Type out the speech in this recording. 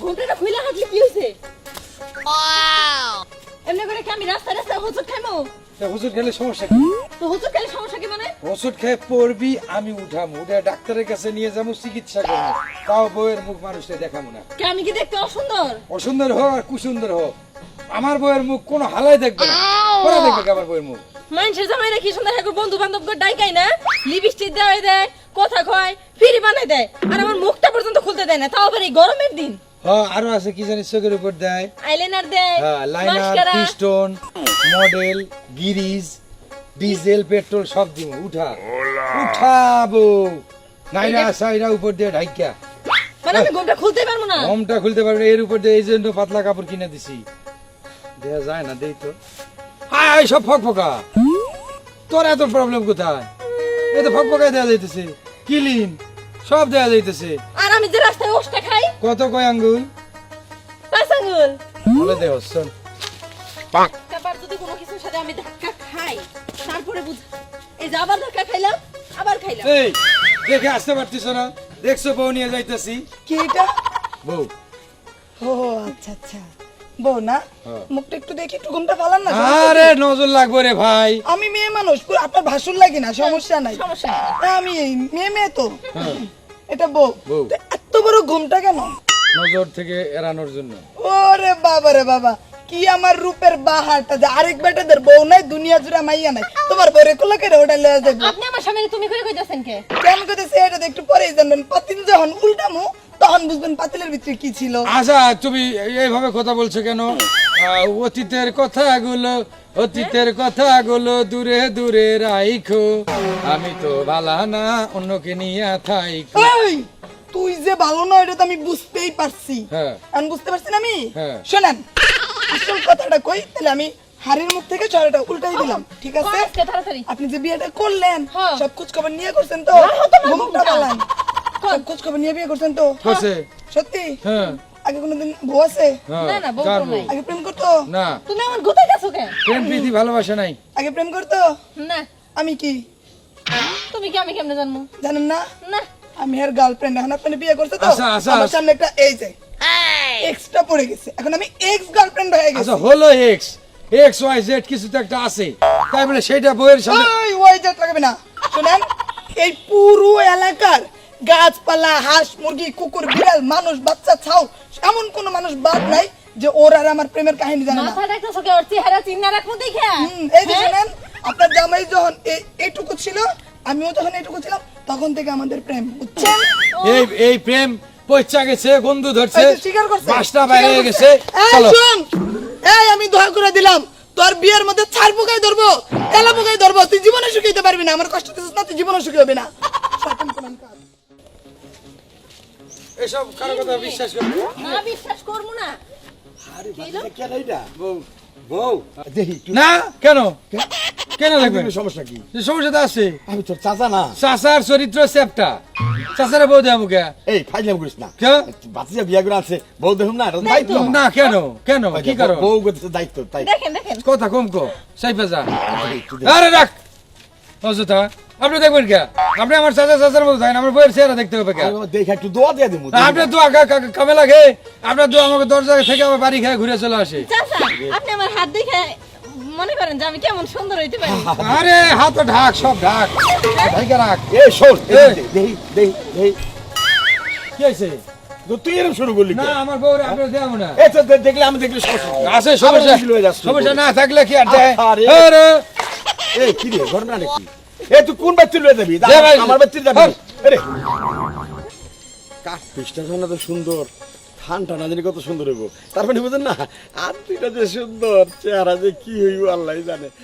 খুইলা হাঁটলে কি হয়েছে? এমনি করে কি আমি হোঁচট খাইমো? খেলে সমস্যা কি? তো খেলে সমস্যা কি মানে? ওষুধ খেয়ে পড়বি আমি উঠামু। উঠে ডাক্তারের কাছে নিয়ে যাব চিকিৎসা করব। তাও বইয়ের মুখ মানুষকে দেখাবো না। কে আমি কি দেখতে অসুন্দর? অসুন্দর হোক আর কুসুন্দর হোক আমার বইয়ের মুখ কোনো হালাই দেখবে না। ওরা দেখবে কি আমার বইয়ের মুখ। মানুষের জামাই রাখি সুন্দর হ্যাঁ বন্ধু বান্ধব ডাইকাই না? লিপস্টিক দেয় দেয় কথা কয় ফিরি বানাই দেয় আর আমার মুখটা পর্যন্ত খুলতে দেয় না। তাও আবার এই গরমের দিন। আরও আছে কি জানিস চোখের উপর দেয়। আইলাইনার দেয় হ্যাঁ liner piston model grease diesel petrol সব দিব উঠা। উঠাবো। নাইরা সাইরা উপর দিয়ে ঢাইকা। মানে আমি ঘুমটা খুলতে পারব না? হোমটা খুলতে পারবে না, এর উপর দিয়ে এই জন্য পাতলা কাপড় কিনে দিছি। দেয়া যায় না দেই তো। আয় সব ফক ফকা। তোর এত প্রবলেম কোথায়? এই তো ফক ফকায় দেওয়া যাইতেছে। কিলিন সব দেওয়া যাইতেছে। আর আমি যে রাস্তায় ওষটা কত কয় আঙ্গুল? পাঁচ আঙ্গুল। বলে দে হচ্ছন তারপর যদি কোনো কিছুর সাথে আমি ধাক্কা খাই তারপরে বুঝ এই যে আবার ধাক্কা খাইলাম আবার খাইলাম। এই দেখে আসতে পারতিস না। দেখছ বউ নিয়ে যাইতেছি। কি এটা? বউ। ও আচ্ছা আচ্ছা। বউ না? হ্যাঁ। মুখটা একটু দেখি একটু ঘুমটা ফালান না আরে নজর লাগবে রে ভাই। আমি মেয়ে মানুষ আপনার ভাষণ লাগে না সমস্যা নাই। সমস্যা আমি এই মেয়ে মেয়ে তো। হ্যাঁ, এটা বউ। বড় ঘুমটা কেন? নজর থেকে এড়ানোর জন্য। ওরে বাবা রে বাবা কি আমার রূপের বাহারটা যে আরেক বেটাদের বউ নাই দুনিয়া জুড়ে মাইয়া নাই তোমার বউরে কোলা করে ওটা লয়ে যাব। আপনি আমার সামনে তুমি করে কইতাছেন কে? কেন কইতেছে এটা একটু পরেই জানবেন পাতিল যখন উল্টামু তখন বুঝবেন পাতিলের ভিতরে কি ছিল। আচ্ছা তুমি এইভাবে কথা বলছো কেন? অতীতের কথাগুলো অতীতের কথাগুলো দূরে দূরে রাইখো। আমি তো ভালা না অন্যকে নিয়ে থাইকো এই! তুই যে ভালো না এটা তো আমি বুঝতেই পারছি। হ্যাঁ। আমি বুঝতে পারছি না আমি? হ্যাঁ। শোনেন আসল কথাটা কই? তাহলে আমি হাড়ির মুখ থেকে ছড়াটা উল্টাই দিলাম ঠিক আছে? আপনি যে বিয়েটা করলেন হ্যাঁ। সব খোঁজ খবর নিয়ে করছেন তো? ঘুমটা। পালান সব খোঁজ খবর নিয়ে বিয়ে করছেন তো? সত্যি? হ্যাঁ। আগে কোনোদিন বউ আছে? হ্যাঁ। না, না, বউ? নাই। আগে প্রেম করতো? না। তুমি আমার গুতে গেছো কেন? প্রেম প্রীতি ভালোবাসা নাই। আগে প্রেম করতো? না। আমি কি? তুমি কি আমি কেমনে জানব? জানেন না? না। আমি এর গার্লফ্রেন্ড এখন আপনি বিয়ে করতে তো আচ্ছা, আচ্ছা, আমার আচ্ছা। সামনে একটা এই যে এক্সট্রা পড়ে গেছে। এখন আমি এক্স গার্লফ্রেন্ড হয়ে গেছি। আচ্ছা হলো এক্স এক্স ওয়াই জেড কিছু তো একটা আছে। তাই বলে সেইটা বইয়ের সামনে ওই ওই জেট লাগাবে না। শুনেন এই পুরো এলাকার গাছপালা হাঁস মুরগি কুকুর বিড়াল মানুষ বাচ্চা ছাও এমন কোন মানুষ বাদ নাই যে ওর আর আমার প্রেমের কাহিনী জানে না। মাথা ডাকতেছো কে? ওর চেহারা চিন্না রাখব দেখে। হুম, এই যে শুনেন আপনার জামাই যখন এইটুকু ছিল আমিও যখন এইটুকু ছিলাম তখন থেকে আমাদের প্রেম বুঝছেন এই এই প্রেম পয়সা গেছে গন্ধু ধরছে স্বীকার করছে বাসটা বাইরে গেছে এই চলো। এই আমি দোয়া করে দিলাম তোর বিয়ের মধ্যে ছাড় পোকাই ধরবো তেলা পোকাই ধরবো তুই জীবনে শুকিয়ে পারবি না আমার কষ্ট দিচ্ছিস না তুই জীবনে সুখী হবে না। এসব কারও কথা বিশ্বাস করব না? বিশ্বাস করব না। কেন এটা? বউ। বউ? না কেন? কেন লাগবে? সমস্যা কি? সমস্যা তো আছে। আমি তোর চাচা না। চাচার চরিত্র সেপটা চাচারা বউ দেয়া মুখে এই ফাইলাম করিস না। কেন? বাচ্চা বিয়া করে আছে বউ দেখুন না দায়িত্ব। না কেন? কেন? কি কারণ? বউ করতেছে দায়িত্ব তাই। দেখেন দেখেন। কথা কম কো সাইফা যা। আরে রাখ। অযথা। আপনি দেখবেন কে? আপনি আমার চাচা চাচার মতো থাকেন আমার বইয়ের চেহারা দেখতে হবে কে? দেখে একটু দোয়া দিয়ে দেবো আপনার দোয়া কা- কা- কামে লাগে। আপনার দোয়া আমাকে দরজা থেকে আমার বাড়ি খেয়ে ঘুরে চলে আসে। চাচা আপনি আমার হাত দেখে মনে করেন যে আমি কেমন সুন্দর হইতে পারি? আরে হাত ঢাক সব ঢাক। রাখ। এই শোন। দেহি দেহি দেহি কি আছে তুই এরকম শুরু করলি না আমার বউরে আপনার দেবো না। এই তো দেখলে আমি দেখলে সমস্যা আছে সমস্যা হয়ে যাচ্ছে। সমস্যা না থাকলে কি আর দেয় আরে। এই কি রে ঘটনা নাকি? এই তুই কোন বাচ্চা লয়ে যাবি? আমার বাচ্চা যাবি? আরে কাঠ তো সুন্দর। ঠান্ডা না জানি কত সুন্দর হইব। তার মানে বুঝেন না আত্মীয়টা যে সুন্দর, চেহারা যে কি হইব আল্লাহ জানে।